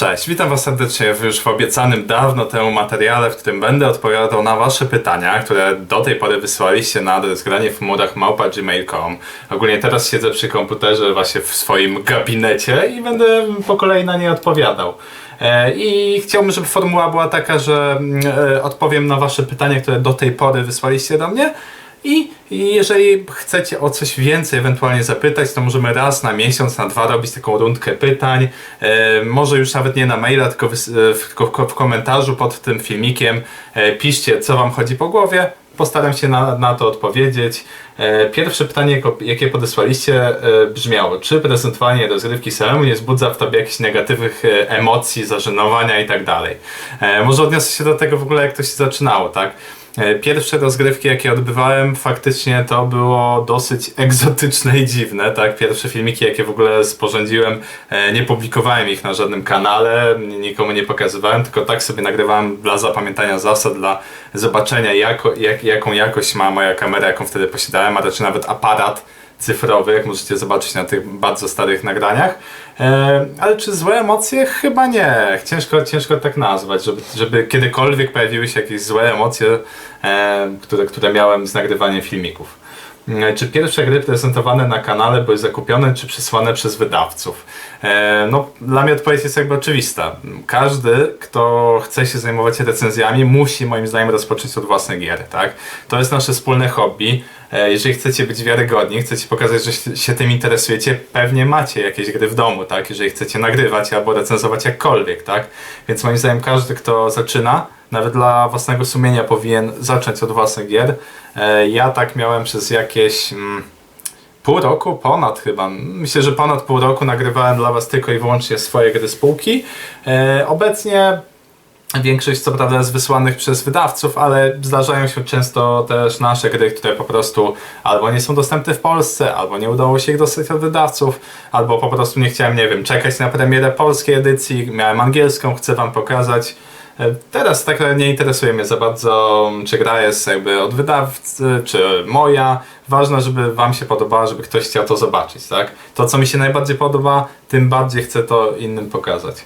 Cześć, witam Was serdecznie w już w obiecanym dawno temu materiale, w którym będę odpowiadał na Wasze pytania, które do tej pory wysłaliście na adres granie w murach małpa.gmail.com. Ogólnie teraz siedzę przy komputerze właśnie w swoim gabinecie i będę po kolei na nie odpowiadał. E, I chciałbym, żeby formuła była taka, że mm, e, odpowiem na Wasze pytania, które do tej pory wysłaliście do mnie. I jeżeli chcecie o coś więcej ewentualnie zapytać, to możemy raz na miesiąc, na dwa robić taką rundkę pytań. E, może już nawet nie na maila, tylko w, w komentarzu pod tym filmikiem e, piszcie, co Wam chodzi po głowie. Postaram się na, na to odpowiedzieć. E, pierwsze pytanie, jakie podesłaliście, brzmiało: czy prezentowanie rozgrywki samemu nie wzbudza w tobie jakichś negatywnych emocji, zażenowania i tak dalej? Może odniosę się do tego w ogóle, jak to się zaczynało, tak? E, pierwsze rozgrywki, jakie odbywałem, faktycznie to było dosyć egzotyczne i dziwne, tak? Pierwsze filmiki, jakie w ogóle sporządziłem, e, nie publikowałem ich na żadnym kanale, nikomu nie pokazywałem, tylko tak sobie nagrywałem dla zapamiętania zasad, dla zobaczenia jako, jak, jaką jakość ma moja kamera, jaką wtedy posiadałem, a raczej nawet aparat, cyfrowy, jak możecie zobaczyć na tych bardzo starych nagraniach. E, ale czy złe emocje? Chyba nie. Ciężko, ciężko tak nazwać, żeby, żeby kiedykolwiek pojawiły się jakieś złe emocje, e, które, które miałem z nagrywaniem filmików. E, czy pierwsze gry prezentowane na kanale były zakupione czy przysłane przez wydawców? No, dla mnie odpowiedź jest jakby oczywista. Każdy, kto chce się zajmować recenzjami, musi moim zdaniem rozpocząć od własnych gier, tak? To jest nasze wspólne hobby. E, jeżeli chcecie być wiarygodni, chcecie pokazać, że się tym interesujecie, pewnie macie jakieś gry w domu, tak? Jeżeli chcecie nagrywać albo recenzować jakkolwiek, tak? Więc moim zdaniem każdy, kto zaczyna, nawet dla własnego sumienia powinien zacząć od własnych gier. E, ja tak miałem przez jakieś mm, pół roku, ponad chyba. Myślę, że ponad pół roku nagrywałem dla Was tylko i wyłącznie swoje gry spółki. E, obecnie Większość co prawda jest wysłanych przez wydawców, ale zdarzają się często też nasze gry, które po prostu albo nie są dostępne w Polsce, albo nie udało się ich dostać od wydawców, albo po prostu nie chciałem, nie wiem, czekać na premierę polskiej edycji, miałem angielską, chcę wam pokazać. E, teraz tak nie interesuje mnie za bardzo, czy gra jest jakby od wydawcy, czy moja. Ważne, żeby Wam się podobała, żeby ktoś chciał to zobaczyć, tak? To, co mi się najbardziej podoba, tym bardziej chcę to innym pokazać.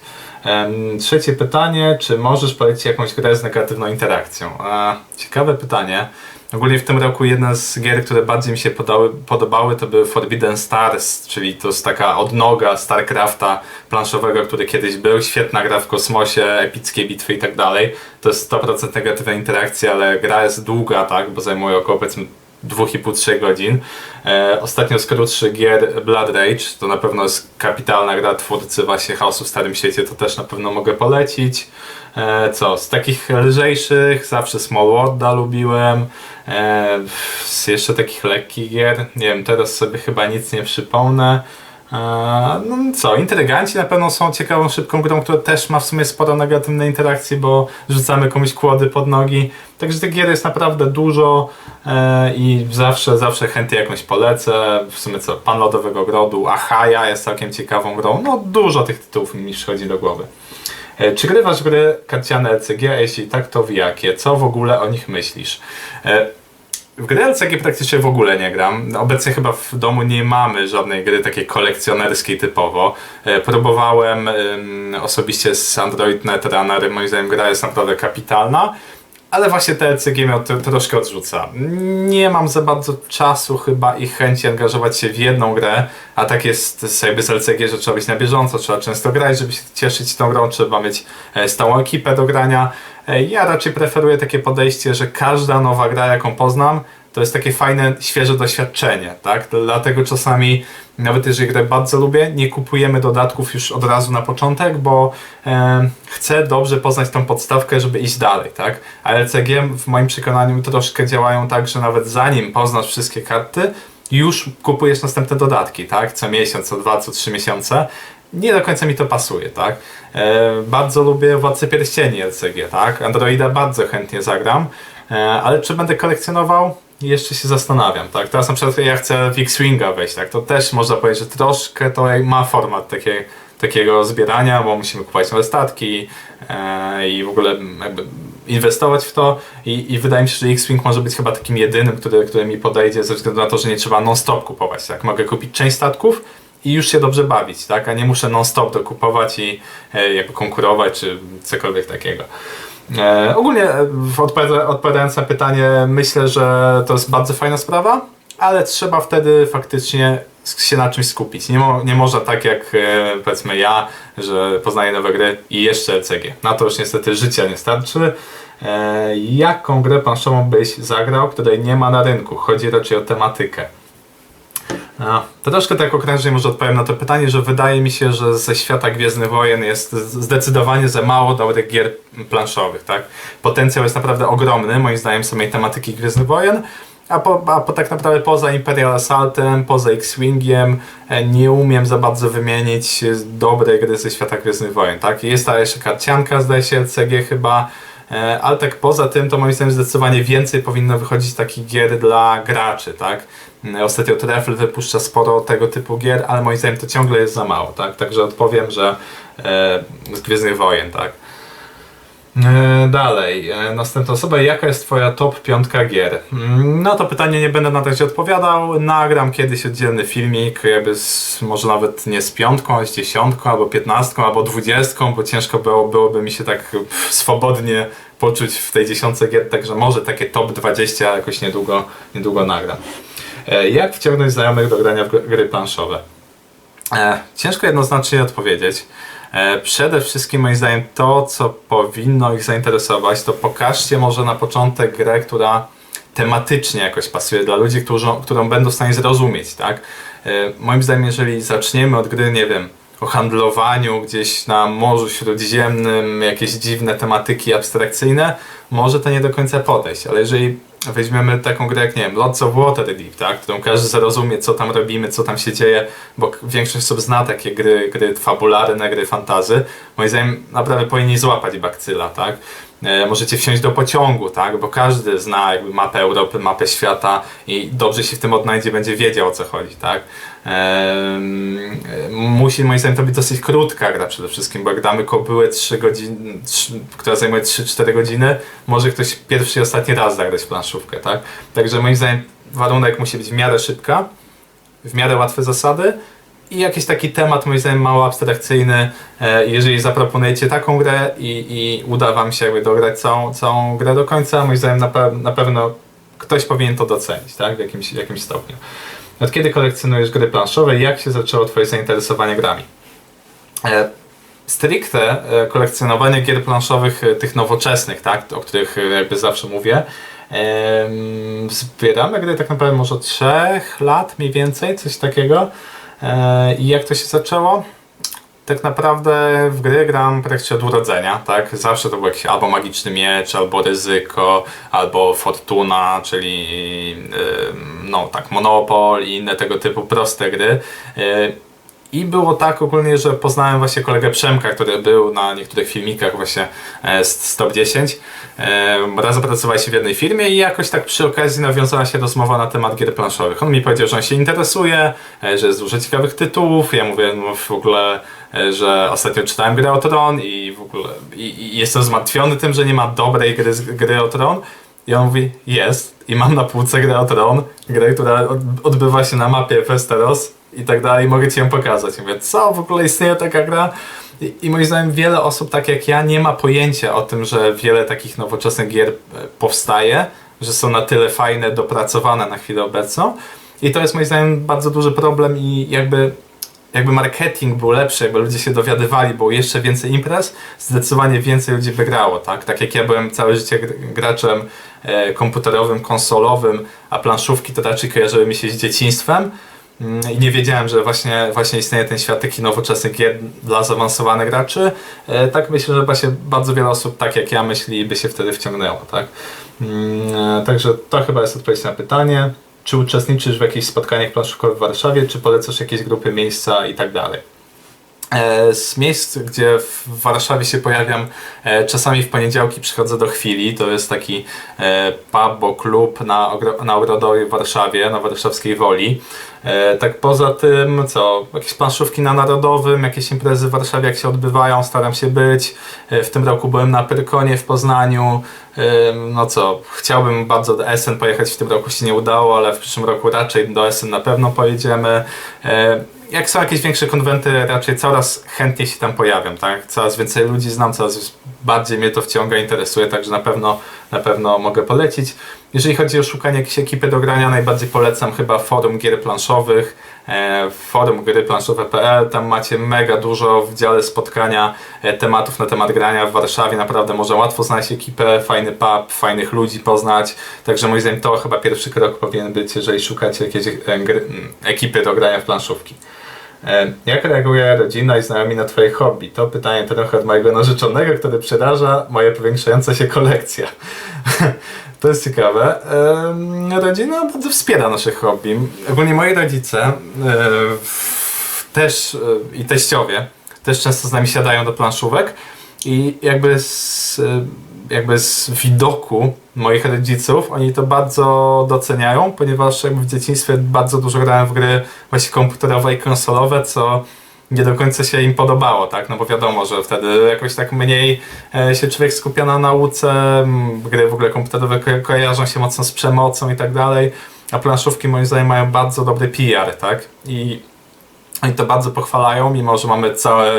Trzecie pytanie, czy możesz polecić jakąś grę z negatywną interakcją? Ciekawe pytanie. Ogólnie w tym roku jedna z gier, które bardziej mi się podały, podobały, to były Forbidden Stars, czyli to jest taka odnoga StarCrafta planszowego, który kiedyś był. Świetna gra w kosmosie, epickie bitwy i tak dalej. To jest 100% negatywna interakcja, ale gra jest długa, tak, bo zajmuje około powiedzmy 2,5-3 godzin. E, ostatnio z krótszych gier Blood Rage, to na pewno jest kapitalna gra twórcy właśnie Chaosu w Starym Świecie, to też na pewno mogę polecić. E, co, z takich lżejszych zawsze Small Worlda lubiłem. E, z jeszcze takich lekkich gier, nie wiem, teraz sobie chyba nic nie przypomnę. No co, intryganci na pewno są ciekawą, szybką grą, która też ma w sumie sporo negatywnej interakcji, bo rzucamy komuś kłody pod nogi. Także tych gier jest naprawdę dużo e, i zawsze, zawsze chętnie jakąś polecę. W sumie co, Pan Lodowego Grodu, Ahaja jest całkiem ciekawą grą. No dużo tych tytułów mi przychodzi do głowy. E, czy grywasz gry karciane LCG? Jeśli tak, to w jakie? Co w ogóle o nich myślisz? W gry LCG praktycznie w ogóle nie gram. Obecnie chyba w domu nie mamy żadnej gry takiej kolekcjonerskiej typowo. E, próbowałem osobiście z Android Netrunner, moim zdaniem gra jest naprawdę kapitalna. Ale właśnie te LCG to, troszkę odrzuca. Nie mam za bardzo czasu chyba i chęci angażować się w jedną grę, a tak jest jakby z LCG, że trzeba być na bieżąco, trzeba często grać, żeby się cieszyć tą grą, trzeba mieć e, stałą ekipę do grania. Ja raczej preferuję takie podejście, że każda nowa gra, jaką poznam, to jest takie fajne, świeże doświadczenie, tak? Dlatego czasami, nawet jeżeli grę bardzo lubię, nie kupujemy dodatków już od razu na początek, bo e, chcę dobrze poznać tą podstawkę, żeby iść dalej, tak? A LCG w moim przekonaniu troszkę działają tak, że nawet zanim poznasz wszystkie karty, już kupujesz następne dodatki, tak? Co miesiąc, co dwa, co trzy miesiące. Nie do końca mi to pasuje, tak? E, bardzo lubię Władcę Pierścieni LCG, tak? Androida bardzo chętnie zagram, e, ale czy będę kolekcjonował? jeszcze się zastanawiam, tak? Teraz na przykład ja chcę w X-Winga wejść, tak? To też można powiedzieć, że troszkę to ma format takie, takiego zbierania, bo musimy kupować nowe statki e, i w ogóle inwestować w to i, i wydaje mi się, że X-Wing może być chyba takim jedynym, który, który mi podejdzie ze względu na to, że nie trzeba non-stop kupować, tak? Mogę kupić część statków i już się dobrze bawić, tak? A nie muszę non-stop dokupować i e, jakby konkurować czy cokolwiek takiego. E, ogólnie e, odpowiada, odpowiadając na pytanie, myślę, że to jest bardzo fajna sprawa, ale trzeba wtedy faktycznie się na czymś skupić. Nie, mo, nie można tak jak e, powiedzmy ja, że poznaję nowe gry i jeszcze LCG. Na to już niestety życia nie starczy. E, jaką grę planszową byś zagrał, której nie ma na rynku? Chodzi raczej o tematykę. To troszkę tak okrężnie może odpowiem na to pytanie, że wydaje mi się, że ze świata Gwiezdnych Wojen jest zdecydowanie za mało dobrych gier planszowych, tak? Potencjał jest naprawdę ogromny, moim zdaniem, samej tematyki Gwiezdnych Wojen, a po, a po tak naprawdę poza Imperial Assaultem, poza X-Wingiem e, nie umiem za bardzo wymienić dobrej gry ze świata Gwiezdnych Wojen, tak? Jest ta jeszcze karcianka, zdaje się, LCG chyba, e, ale tak poza tym to moim zdaniem zdecydowanie więcej powinno wychodzić takich gier dla graczy, tak? Ostatnio Trefl wypuszcza sporo tego typu gier, ale moim zdaniem to ciągle jest za mało, tak? Także odpowiem, że e, z Gwiezdnych Wojen, tak? E, dalej, e, następna osoba, jaka jest twoja top piątka gier? Mm, No to pytanie nie będę na razie odpowiadał, nagram kiedyś oddzielny filmik, jakby z, może nawet nie z piątką, a z dziesiątką, albo piętnastką, albo dwudziestką, bo ciężko było, byłoby mi się tak swobodnie poczuć w tej dziesiątce gier, także może takie top 20 jakoś niedługo, niedługo nagram. E, Jak wciągnąć znajomych do grania w gr- gry planszowe? E, Ciężko jednoznacznie odpowiedzieć. E, Przede wszystkim moim zdaniem to, co powinno ich zainteresować, to pokażcie może na początek grę, która tematycznie jakoś pasuje dla ludzi, którzy, którą będą w stanie zrozumieć, tak? Moim zdaniem, jeżeli zaczniemy od gry, nie wiem, o handlowaniu gdzieś na Morzu Śródziemnym, jakieś dziwne tematyki abstrakcyjne, może to nie do końca podejść, ale jeżeli weźmiemy taką grę jak, nie wiem, Lords of Waterdeep, tak, którą każdy zrozumie, co tam robimy, co tam się dzieje, bo większość osób zna takie gry, gry fabularne, gry fantazy, moim zdaniem naprawdę powinni złapać bakcyla, tak. E, możecie wsiąść do pociągu, tak, bo każdy zna jakby mapę Europy, mapę świata i dobrze się w tym odnajdzie, będzie wiedział o co chodzi, tak. E, musi moim zdaniem to być dosyć krótka gra przede wszystkim, bo jak damy kobyłę 3 godziny, 3, która zajmuje 3-4 godziny, może ktoś pierwszy i ostatni raz zagrać w planszówkę, tak? Także moim zdaniem warunek musi być w miarę szybka, w miarę łatwe zasady i jakiś taki temat moim zdaniem mało abstrakcyjny. E, Jeżeli zaproponujecie taką grę i, i uda wam się jakby dograć całą, całą grę do końca, moim zdaniem na, pe- na pewno ktoś powinien to docenić, tak? W jakimś, jakimś stopniu. Od kiedy kolekcjonujesz gry planszowe? Jak się zaczęło twoje zainteresowanie grami? E, stricte e, kolekcjonowanie gier planszowych tych nowoczesnych, tak, o których jakby zawsze mówię. Zbieramy gry tak naprawdę może od 3 lat mniej więcej, coś takiego. E, I jak to się zaczęło? Tak naprawdę w gry gram praktycznie od urodzenia, tak? Zawsze to był jakiś albo magiczny miecz, albo ryzyko, albo fortuna, czyli no tak, Monopol i inne tego typu proste gry. Y, I było tak ogólnie, że poznałem właśnie kolegę Przemka, który był na niektórych filmikach właśnie e, z Top 10. E, Razem pracowaliśmy w jednej firmie i jakoś tak przy okazji nawiązała się rozmowa na temat gier planszowych. On mi powiedział, że on się interesuje, e, że jest dużo ciekawych tytułów. Ja mówię no w ogóle, że ostatnio czytałem grę o Tron i w ogóle i, i jestem zmartwiony tym, że nie ma dobrej gry, gry o Tron. I on mówi, jest. I mam na półce grę o Tron, grę, która od- odbywa się na mapie Westeros i tak dalej, mogę ci ją pokazać. Mówię, co, w ogóle istnieje taka gra? I, I moim zdaniem wiele osób, tak jak ja, nie ma pojęcia o tym, że wiele takich nowoczesnych gier e, powstaje, że są na tyle fajne, dopracowane na chwilę obecną. I to jest moim zdaniem bardzo duży problem i jakby jakby marketing był lepszy, jakby ludzie się dowiadywali, było jeszcze więcej imprez, zdecydowanie więcej ludzi wygrało, tak? Tak jak ja byłem całe życie gr- graczem e, komputerowym, konsolowym, a planszówki to raczej kojarzyły mi się z dzieciństwem i nie wiedziałem, że właśnie, właśnie istnieje ten świat takich nowoczesnych gier dla zaawansowanych graczy. E, tak myślę, że właśnie bardzo wiele osób, tak jak ja myśli, by się wtedy wciągnęło, tak? Mm, e, Także to chyba jest odpowiedź na pytanie. Czy uczestniczysz w jakichś spotkaniach planszówkowych w Warszawie, czy polecasz jakieś grupy, miejsca i tak dalej? E, Z miejsc, gdzie w Warszawie się pojawiam, e, czasami w poniedziałki przychodzę do chwili. To jest taki e, pub, bo klub na, na Ogrodowej Warszawie, na warszawskiej Woli. Tak poza tym, co, jakieś planszówki na Narodowym, jakieś imprezy w Warszawie jak się odbywają, staram się być. W tym roku byłem na Pyrkonie w Poznaniu. No co, chciałbym bardzo do Essen pojechać, w tym roku się nie udało, ale w przyszłym roku raczej do Essen na pewno pojedziemy. Jak są jakieś większe konwenty, raczej coraz chętniej się tam pojawiam, tak? Coraz więcej ludzi znam, coraz bardziej mnie to wciąga, interesuje, także na pewno, na pewno mogę polecić. Jeżeli chodzi o szukanie jakiejś ekipy do grania, najbardziej polecam chyba forum gier planszowych, e, forum gry planszowe.pl, tam macie mega dużo w dziale spotkania e, tematów na temat grania w Warszawie, naprawdę można łatwo znaleźć ekipę, fajny pub, fajnych ludzi poznać, także moim zdaniem to chyba pierwszy krok powinien być, jeżeli szukacie jakiejś e, gry, m, ekipy do grania w planszówki. E, Jak reaguje rodzina i znajomi na Twoje hobby? To pytanie trochę od mojego narzeczonego, który przeraża moja powiększająca się kolekcja. To jest ciekawe. Em, Rodzina bardzo wspiera nasze hobby. Ogólnie moi rodzice e, też e, i teściowie też często z nami siadają do planszówek i jakby z, e, jakby z widoku moich rodziców oni to bardzo doceniają, ponieważ jakby w dzieciństwie bardzo dużo grałem w gry właśnie komputerowe i konsolowe, co nie do końca się im podobało, tak? No bo wiadomo, że wtedy jakoś tak mniej e, się człowiek skupia na nauce, gry w ogóle komputerowe ko- kojarzą się mocno z przemocą i tak dalej, a planszówki moim zdaniem mają bardzo dobry PR, tak? I oni to bardzo pochwalają, mimo że mamy całe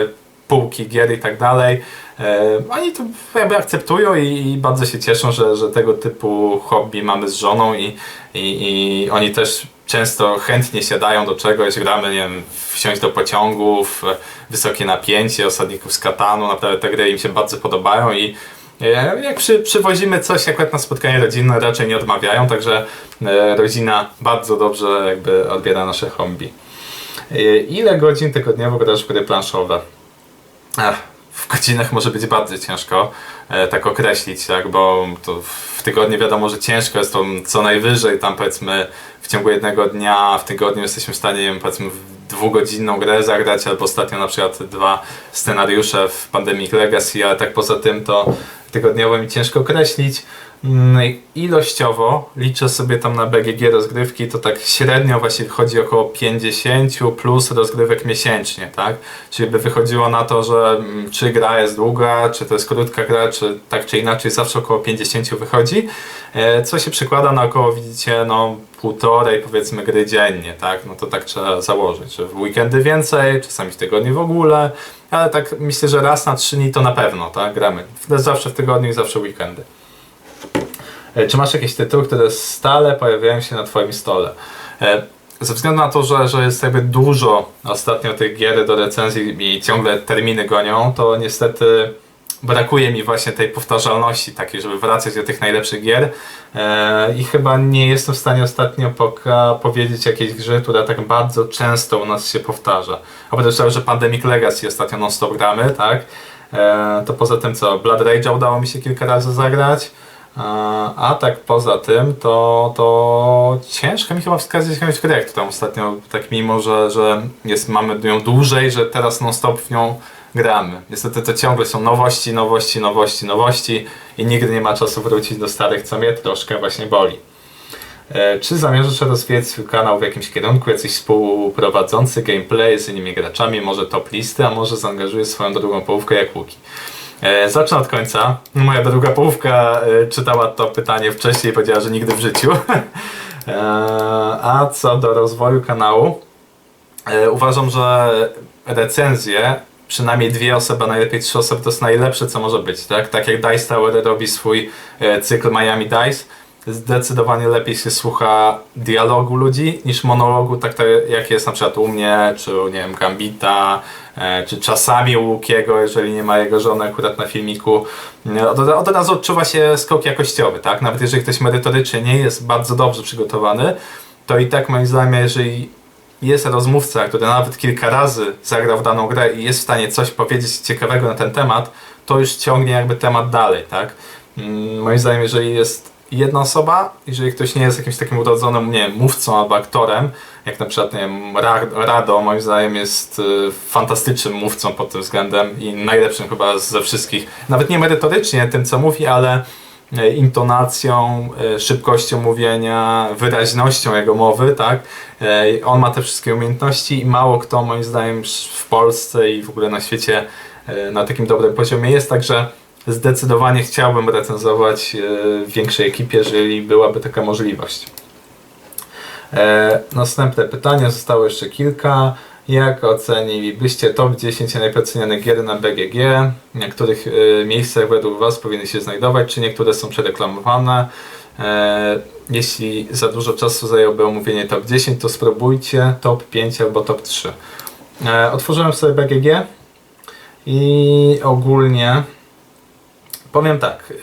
półki gier i tak dalej. E, oni to jakby akceptują i, bardzo się cieszą, że, że tego typu hobby mamy z żoną i, i, i oni też często chętnie siadają do czegoś, gramy, nie wiem, wsiąść do pociągów, wysokie napięcie, osadników z katanu, naprawdę te gry im się bardzo podobają i e, jak przy, przywozimy coś akurat na spotkanie rodzinne, raczej nie odmawiają, także e, rodzina bardzo dobrze jakby odbiera nasze hobby. Ile godzin tygodniowo grasz w gry planszowe? Ech, w godzinach może być bardzo ciężko e, tak określić, tak, bo to w tygodniu wiadomo, że ciężko jest to co najwyżej tam powiedzmy w ciągu jednego dnia, w tygodniu jesteśmy w stanie, powiedzmy dwugodzinną grę zagrać, albo ostatnio na przykład dwa scenariusze w Pandemic Legacy, ale tak poza tym to tygodniowo mi ciężko określić. Mm, Ilościowo liczę sobie tam na BGG rozgrywki, to tak średnio właśnie wychodzi około 50 plus rozgrywek miesięcznie, tak? Czyli by wychodziło na to, że mm, czy gra jest długa, czy to jest krótka gra, czy tak czy inaczej zawsze około 50 wychodzi, e, co się przekłada na około, widzicie, no półtorej powiedzmy gry dziennie, tak? No to tak trzeba założyć, że w weekendy więcej, czasami w tygodniu w ogóle, ale tak myślę, że raz na trzy dni to na pewno, tak? Gramy. Zawsze w tygodniu i zawsze weekendy. E, Czy masz jakieś tytuły, które stale pojawiają się na Twoim stole? E, Ze względu na to, że, że jest jakby dużo ostatnio tych gier do recenzji i ciągle terminy gonią, to niestety brakuje mi właśnie tej powtarzalności takiej, żeby wracać do tych najlepszych gier e, i chyba nie jestem w stanie ostatnio powiedzieć jakiejś grze, która tak bardzo często u nas się powtarza. Oprócz tego, że Pandemic Legacy ostatnio non-stop gramy, tak? E, to poza tym co, Blood Rage'a udało mi się kilka razy zagrać, a, a tak poza tym, to, to ciężko mi chyba wskazać jakąś grę, którą ostatnio, tak mimo, że, że jest, mamy ją dłużej, że teraz non-stop w nią gramy. Niestety to ciągle są nowości, nowości, nowości, nowości i nigdy nie ma czasu wrócić do starych, co mnie troszkę właśnie boli. E, Czy zamierzasz rozwijać swój kanał w jakimś kierunku, jacyś współprowadzący gameplay z innymi graczami, może top listy, a może zaangażujesz swoją drugą połówkę jak Łuki? E, Zacznę od końca. Moja druga połówka e, czytała to pytanie wcześniej i powiedziała, że nigdy w życiu. A co do rozwoju kanału, uważam, że recenzje, przynajmniej dwie osoby, a najlepiej trzy osoby, to jest najlepsze, co może być. Tak, tak jak Dice Tower robi swój e, cykl Miami Dice, zdecydowanie lepiej się słucha dialogu ludzi niż monologu, tak, tak jak jest na przykład u mnie, czy u, nie wiem, Gambita, e, czy czasami u Łukiego, jeżeli nie ma jego żony akurat na filmiku. E, Od, od razu odczuwa się skok jakościowy, tak? Nawet jeżeli ktoś merytorycznie nie jest bardzo dobrze przygotowany, to i tak moim zdaniem, jeżeli jest rozmówca, który nawet kilka razy zagrał w daną grę i jest w stanie coś powiedzieć ciekawego na ten temat, to już ciągnie jakby temat dalej, tak? Mm, Moim zdaniem, jeżeli jest jedna osoba, jeżeli ktoś nie jest jakimś takim urodzonym, nie wiem, mówcą albo aktorem, jak na przykład, nie wiem, Ra- Rado, moim zdaniem jest y, fantastycznym mówcą pod tym względem i najlepszym chyba ze wszystkich, nawet nie merytorycznie tym, co mówi, ale intonacją, e, szybkością mówienia, wyraźnością jego mowy, tak? E, On ma te wszystkie umiejętności i mało kto moim zdaniem w Polsce i w ogóle na świecie e, na takim dobrym poziomie jest, także zdecydowanie chciałbym recenzować e, w większej ekipie, jeżeli byłaby taka możliwość. E, następne pytanie, zostało jeszcze kilka. Jak ocenilibyście top 10 najlepiej ocenionych gier na BGG? Na których y, miejscach według Was powinny się znajdować? Czy niektóre są przereklamowane? E, jeśli za dużo czasu zajęłoby omówienie top 10, to spróbujcie top 5 albo top 3. E, otworzyłem sobie BGG i ogólnie powiem tak.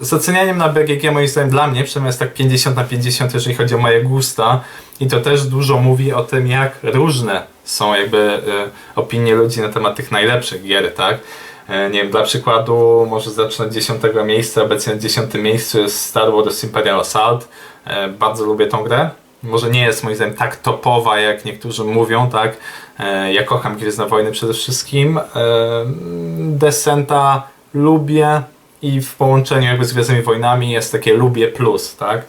Z ocenianiem na BGG moim zdaniem dla mnie przynajmniej jest tak 50 na 50 jeżeli chodzi o moje gusta i to też dużo mówi o tym jak różne są jakby y, opinie ludzi na temat tych najlepszych gier, tak? E, nie wiem, dla przykładu może zacznę od 10 miejsca, obecnie na 10 miejscu jest Star Wars Imperial Assault. E, bardzo lubię tą grę. Może nie jest moim zdaniem tak topowa, jak niektórzy mówią, tak? E, ja kocham Gwiezdne Wojny przede wszystkim. Descenta lubię i w połączeniu jakby z Gwiezdnymi Wojnami jest takie lubię plus, tak?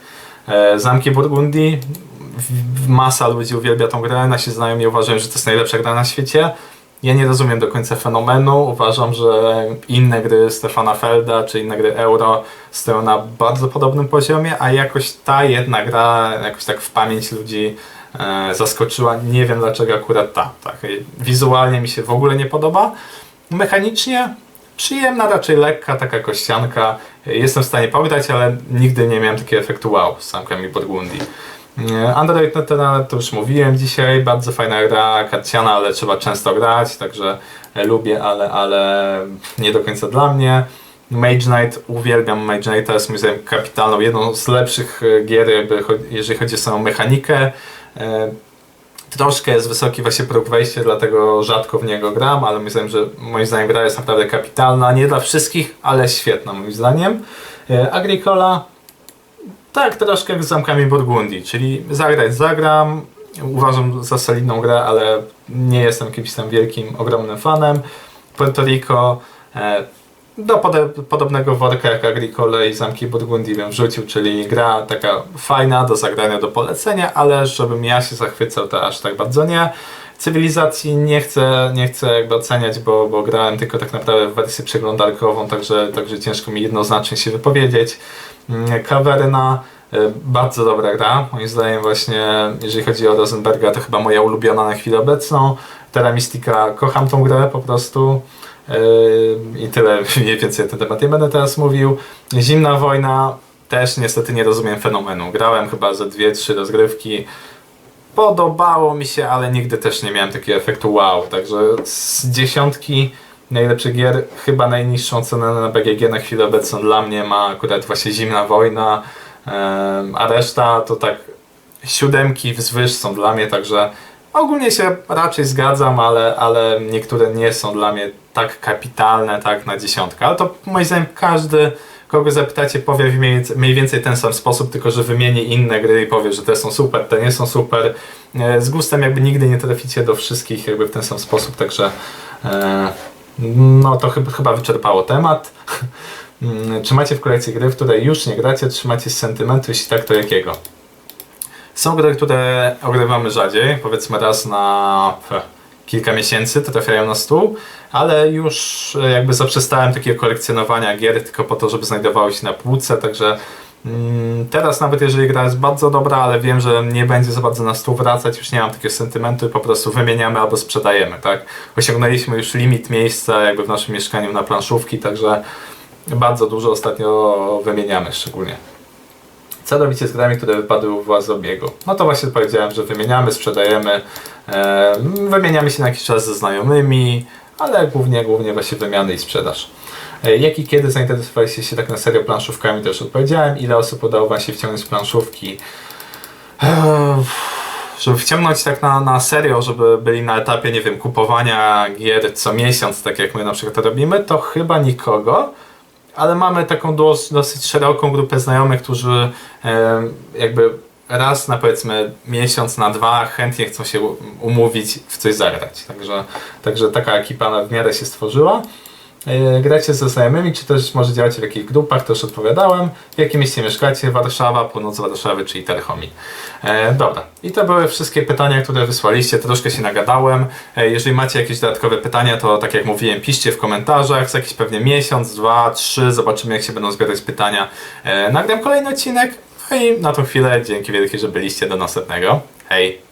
Zamki Burgundii, masa ludzi uwielbia tą grę, nasi znajomi uważają, że to jest najlepsza gra na świecie. Ja nie rozumiem do końca fenomenu. Uważam, że inne gry Stefana Felda czy inne gry Euro stoją na bardzo podobnym poziomie, a jakoś ta jedna gra jakoś tak w pamięć ludzi e, zaskoczyła. Nie wiem dlaczego akurat ta. Tak. Wizualnie mi się w ogóle nie podoba. Mechanicznie przyjemna, raczej lekka, taka kościanka. Jestem w stanie pograć, ale nigdy nie miałem takiego efektu wow z samkami Burgundii. Android Neteral to już mówiłem dzisiaj, bardzo fajna gra, karciana, ale trzeba często grać, także lubię, ale, ale nie do końca dla mnie. Mage Knight, uwielbiam Mage Knight, to jest moim zdaniem kapitalną, jedną z lepszych e, gier, jakby, jeżeli chodzi o samą mechanikę. E, troszkę jest wysoki właśnie próg wejścia, dlatego rzadko w niego gram, ale myślę, że moim zdaniem gra jest naprawdę kapitalna, nie dla wszystkich, ale świetna moim zdaniem. E, Agricola tak, troszkę jak z zamkami Burgundii, czyli zagrać zagram, uważam za solidną grę, ale nie jestem jakimś tam wielkim, ogromnym fanem. Puerto Rico e, do pode, podobnego worka jak Agricole i Zamki Burgundii bym wrzucił, czyli gra taka fajna do zagrania, do polecenia, ale żebym ja się zachwycał, to aż tak bardzo nie. Cywilizacji nie chcę, nie chcę jakby oceniać, bo, bo grałem tylko tak naprawdę w wersję przeglądarkową, także, także ciężko mi jednoznacznie się wypowiedzieć. Kawerna, mm, e, bardzo dobra gra. Moim zdaniem właśnie, jeżeli chodzi o Rosenberga, to chyba moja ulubiona na chwilę obecną. Terra Mystica, kocham tą grę po prostu. E, I tyle mniej więcej na ten temat nie będę teraz mówił. Zimna wojna, też niestety nie rozumiem fenomenu. Grałem chyba ze dwie, trzy rozgrywki. Podobało mi się, ale nigdy też nie miałem takiego efektu wow. Także z dziesiątki najlepszych gier, chyba najniższą cenę na BGG na chwilę obecną dla mnie ma akurat właśnie Zimna Wojna, a reszta to tak siódemki wzwyż są dla mnie, także ogólnie się raczej zgadzam, ale, ale niektóre nie są dla mnie tak kapitalne, tak na dziesiątkę. Ale to moim zdaniem każdy, kogo zapytacie, powie w mniej więcej ten sam sposób, tylko że wymieni inne gry i powie, że te są super, te nie są super. E, z gustem jakby nigdy nie traficie do wszystkich jakby w ten sam sposób, także e, no to chyba, chyba wyczerpało temat. Czy macie w kolekcji gry, w której już nie gracie, trzymacie z sentymentu? Jeśli tak, to jakiego? Są gry, które ogrywamy rzadziej, powiedzmy raz na kilka miesięcy trafiają na stół, ale już jakby zaprzestałem takiego kolekcjonowania gier tylko po to, żeby znajdowały się na półce, także Mm, teraz nawet jeżeli gra jest bardzo dobra, ale wiem, że nie będzie za bardzo na stół wracać, już nie mam takiego sentymentu i po prostu wymieniamy albo sprzedajemy, tak? Osiągnęliśmy już limit miejsca jakby w naszym mieszkaniu na planszówki, także bardzo dużo ostatnio wymieniamy szczególnie. Co robicie z grami, które wypadły u Was obiegu? No to właśnie powiedziałem, że wymieniamy, sprzedajemy, e, wymieniamy się na jakiś czas ze znajomymi, ale głównie, głównie właśnie wymiany i sprzedaż. E, jak i kiedy zainteresowaliście się tak na serio planszówkami, też odpowiedziałem. Ile osób udało Wam się wciągnąć planszówki? E, żeby wciągnąć tak na, na serio, żeby byli na etapie, nie wiem, kupowania gier co miesiąc, tak jak my na przykład to robimy, to chyba nikogo. Ale mamy taką dosyć szeroką grupę znajomych, którzy e, jakby raz na powiedzmy miesiąc, na dwa chętnie chcą się umówić w coś zagrać. Także, także taka ekipa w miarę się stworzyła. E, gracie ze znajomymi, czy też może działacie w jakichś grupach, już odpowiadałem. W jakim mieście mieszkacie? Warszawa, północ Warszawy, czyli Terchomi. E, dobra, i to były wszystkie pytania, które wysłaliście, troszkę się nagadałem. E, jeżeli macie jakieś dodatkowe pytania, to tak jak mówiłem, piszcie w komentarzach, za jakiś pewnie miesiąc, dwa, trzy, zobaczymy jak się będą zbierać pytania. E, nagram kolejny odcinek, no i na tą chwilę dzięki wielkie, że byliście do następnego. Hej!